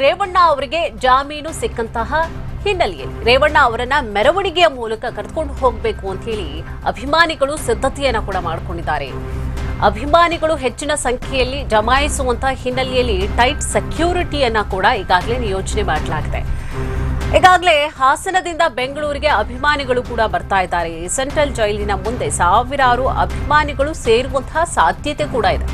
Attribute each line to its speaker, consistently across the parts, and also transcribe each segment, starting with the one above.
Speaker 1: ರೇವಣ್ಣ ಅವರಿಗೆ ಜಾಮೀನು ಸಿಕ್ಕಂತಹ ಹಿನ್ನೆಲೆಯಲ್ಲಿ ರೇವಣ್ಣ ಅವರನ್ನ ಮೆರವಣಿಗೆಯ ಮೂಲಕ ಕರೆದುಕೊಂಡು ಹೋಗಬೇಕು ಅಂತ ಹೇಳಿ ಅಭಿಮಾನಿಗಳು ಸಿದ್ಧತೆಯನ್ನ ಕೂಡ ಮಾಡಿಕೊಂಡಿದ್ದಾರೆ. ಅಭಿಮಾನಿಗಳು ಹೆಚ್ಚಿನ ಸಂಖ್ಯೆಯಲ್ಲಿ ಜಮಾಯಿಸುವಂತಹ ಹಿನ್ನೆಲೆಯಲ್ಲಿ ಟೈಟ್ ಸೆಕ್ಯೂರಿಟಿಯನ್ನ ಕೂಡ ಈಗಾಗಲೇ ನಿಯೋಜನೆ ಮಾಡಲಾಗಿದೆ. ಈಗಾಗಲೇ ಹಾಸನದಿಂದ ಬೆಂಗಳೂರಿಗೆ ಅಭಿಮಾನಿಗಳು ಕೂಡ ಬರ್ತಾ ಇದ್ದಾರೆ. ಸೆಂಟ್ರಲ್ ಜೈಲಿನ ಮುಂದೆ ಸಾವಿರಾರು ಅಭಿಮಾನಿಗಳು ಸೇರುವಂತಹ ಸಾಧ್ಯತೆ ಕೂಡ ಇದೆ.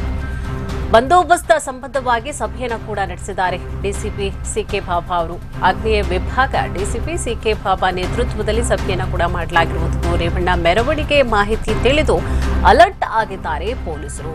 Speaker 1: ಬಂದೋಬಸ್ತ್ ಸಂಬಂಧವಾಗಿ ಸಭೆಯನ್ನು ಕೂಡ ನಡೆಸಿದ್ದಾರೆ. ಡಿಸಿಪಿ ಸಿಕೆ ಬಾಬಾ ಅವರು ಆಗ್ನೇಯ ವಿಭಾಗ ಡಿಸಿಪಿ ಸಿಕೆ ಬಾಬಾ ನೇತೃತ್ವದಲ್ಲಿ ಸಭೆಯನ್ನು ಕೂಡ ಮಾಡಲಾಗಿರುವುದು. ರೇವಣ್ಣ ಮೆರವಣಿಗೆ ಮಾಹಿತಿ ತಿಳಿದು ಅಲರ್ಟ್ ಆಗಿದ್ದಾರೆ ಪೊಲೀಸರು.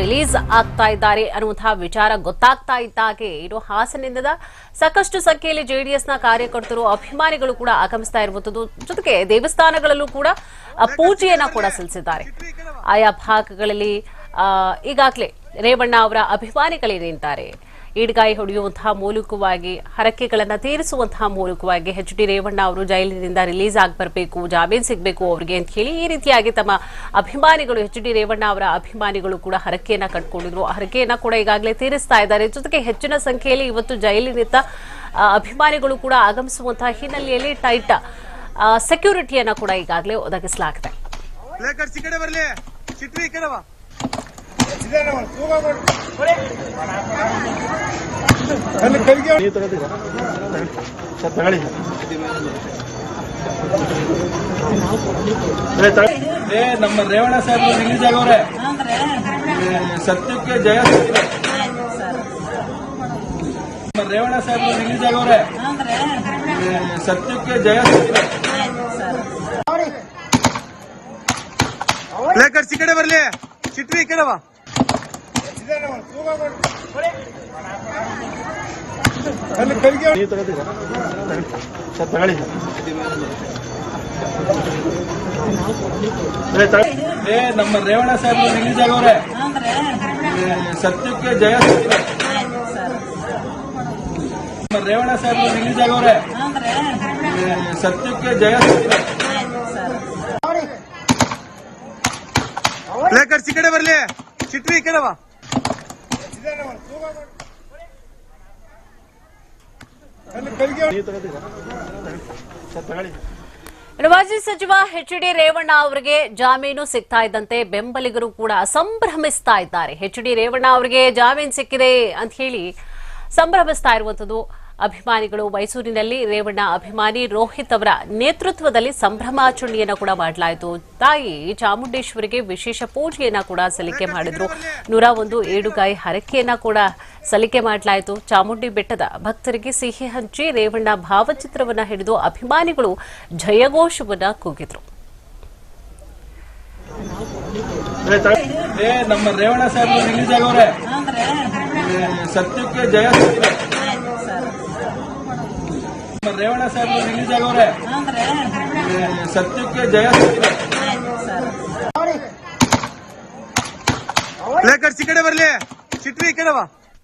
Speaker 1: ರಿಲೀಸ್ ಆಗ್ತಾ ಇದ್ದಾರೆ ಅನ್ನುವಂತಹ ವಿಚಾರ ಗೊತ್ತಾಗ್ತಾ ಇದ್ದಾಗೆ ಇದು ಹಾಸನದಿಂದ ಸಾಕಷ್ಟು ಸಂಖ್ಯೆಯಲ್ಲಿ ಜೆಡಿಎಸ್ನ ಕಾರ್ಯಕರ್ತರು, ಅಭಿಮಾನಿಗಳು ಕೂಡ ಆಗಮಿಸ್ತಾ ಇರುವಂತದ್ದು. ಜೊತೆಗೆ ದೇವಸ್ಥಾನಗಳಲ್ಲೂ ಕೂಡ ಪೂಜೆಯನ್ನ ಕೂಡ ಸಲ್ಲಿಸಿದ್ದಾರೆ. ಆಯಾ ಭಾಗಗಳಲ್ಲಿ ಈಗಾಗಲೇ ರೇವಣ್ಣ ಅವರ ಅಭಿಮಾನಿಗಳೇನಿದ್ದಾರೆ ಈಡ್ಗಾಯಿ ಹೊಡೆಯುವಂತಹ ಮೂಲಕವಾಗಿ, ಹರಕೆಗಳನ್ನು ತೀರಿಸುವಂತಹ ಮೂಲಕವಾಗಿ ಎಚ್ ಡಿ ರೇವಣ್ಣ ಅವರು ಜೈಲಿನಿಂದ ರಿಲೀಸ್ ಆಗಿ ಬರಬೇಕು ಜಾಮೀನು ಸಿಗಬೇಕು ಅವರಿಗೆ ಅಂತ ಹೇಳಿ ಈ ರೀತಿಯಾಗಿ ತಮ್ಮ ಅಭಿಮಾನಿಗಳು ಎಚ್ ಡಿ ರೇವಣ್ಣ ಅವರ ಅಭಿಮಾನಿಗಳು ಕೂಡ ಹರಕೆಯನ್ನ ಕಟ್ಕೊಂಡಿದ್ರು. ಹರಕೆಯನ್ನು ಕೂಡ ಈಗಾಗಲೇ ತೀರಿಸ್ತಾ ಇದ್ದಾರೆ. ಜೊತೆಗೆ ಹೆಚ್ಚಿನ ಸಂಖ್ಯೆಯಲ್ಲಿ ಇವತ್ತು ಜೈಲಿನಿಂದ ಅಭಿಮಾನಿಗಳು ಕೂಡ ಆಗಮಿಸುವಂತಹ ಹಿನ್ನೆಲೆಯಲ್ಲಿ ಟೈಟ್ ಸೆಕ್ಯೂರಿಟಿಯನ್ನ ಕೂಡ ಈಗಾಗಲೇ ಒದಗಿಸಲಾಗಿದೆ
Speaker 2: ಏ, ನಮ್ಮ ರೇವಣ ಸಾಹೇಬ್ ರಿಲೀಸ್ ಆಗವ್ರೆ ಸತ್ಯಕ್ಕೆ ಜಯ ನಮ್ಮ ರೇವಣ ಸಾಹೇಬ್ ರಿಲೀಸ್ ಆಗವ್ರೆ ಸತ್ಯಕ್ಕೆ ಜಯ ಸಿಕ್ಕಿದೆ
Speaker 3: ಕಡೆ ಬರ್ಲಿ. ಚಿಟ್ರಿ ಈ ಕಡೆ ಬಾ.
Speaker 2: ನಮ್ಮ ರೇವಣ ಸಾಹೇಬ್ ರಿಲೀಸ್ ಆಗವ್ರೆ ಏ, ಸತ್ಯಕ್ಕೆ ಜಯ ಸಿಕ್ಕಿದೆ ನಮ್ಮ ರೇವಣ ಸಾಹೇಬ್ ರಿಲೀಸ್ ಆಗವ್ರೆ ಏ, ಸತ್ಯಕ್ಕೆ ಜಯ ಸಿಕ್ಕಿದೆ
Speaker 3: ಪ್ಲೇಕರ್ಸ್ ಈ ಕಡೆ ಬರ್ಲಿ ಚಿಟ್ರಿ ಈ ಕಡೆ ಬಾ
Speaker 1: ಮಾಜಿ ಸಚಿವ ಎಚ್ ಡಿ ರೇವಣ್ಣ ಅವರಿಗೆ ಜಾಮೀನು ಸಿಗ್ತಾ ಇದ್ದಂತೆ ಬೆಂಬಲಿಗರು ಕೂಡ ಸಂಭ್ರಮಿಸ್ತಾ ಇದ್ದಾರೆ. ಎಚ್ ಡಿ ರೇವಣ್ಣ ಅವರಿಗೆ ಜಾಮೀನು ಸಿಕ್ಕಿದೆ ಅಂತ ಹೇಳಿ ಸಂಭ್ರಮಿಸ್ತಾ ಇರುವಂತದ್ದು. ಅಭಿಮಾನಿಗಳು ಮೈಸೂರಿನಲ್ಲಿ ರೇವಣ್ಣ ಅಭಿಮಾನಿ ರೋಹಿತ್ ಅವರ ನೇತೃತ್ವದಲ್ಲಿ ಸಂಭ್ರಮಾಚರಣೆಯನ್ನು ಕೂಡ ಮಾಡಲಾಯಿತು. ತಾಯಿ ಚಾಮುಂಡೇಶ್ವರಿಗೆ ವಿಶೇಷ ಪೂಜೆಯನ್ನ ಕೂಡ ಸಲ್ಲಿಕೆ ಮಾಡಿದ್ರು. ನೂರ ಒಂದು ಏಡುಗಾಯಿ ಹರಕೆಯನ್ನ ಕೂಡ ಸಲ್ಲಿಕೆ ಮಾಡಲಾಯಿತು. ಚಾಮುಂಡಿ ಬೆಟ್ಟದ ಭಕ್ತರಿಗೆ ಸಿಹಿ ಹಂಚಿ ರೇವಣ್ಣ ಭಾವಚಿತ್ರವನ್ನ ಹಿಡಿದು ಅಭಿಮಾನಿಗಳು ಜಯಘೋಷವನ್ನ ಕೂಗಿದ್ರು.
Speaker 2: ನಮ್ಮ ರೇವಣ್ಣ ಸತ್ಯಕ್ಕೆ ಜಯ ರೇವಣ ಸಾಹೇಬ್ ರಿಲೀಸ್ ಆಗೋರೆ. ಸತ್ಯಕ್ಕೆ ಜಯ ಸಿಕ್ಕಿದೆ
Speaker 3: ಸಿಕ್ಕಡೆ ಬರ್ಲಿ. ಚಿಟ್ರಿ ಈ ಕಡೆ ಬಾ.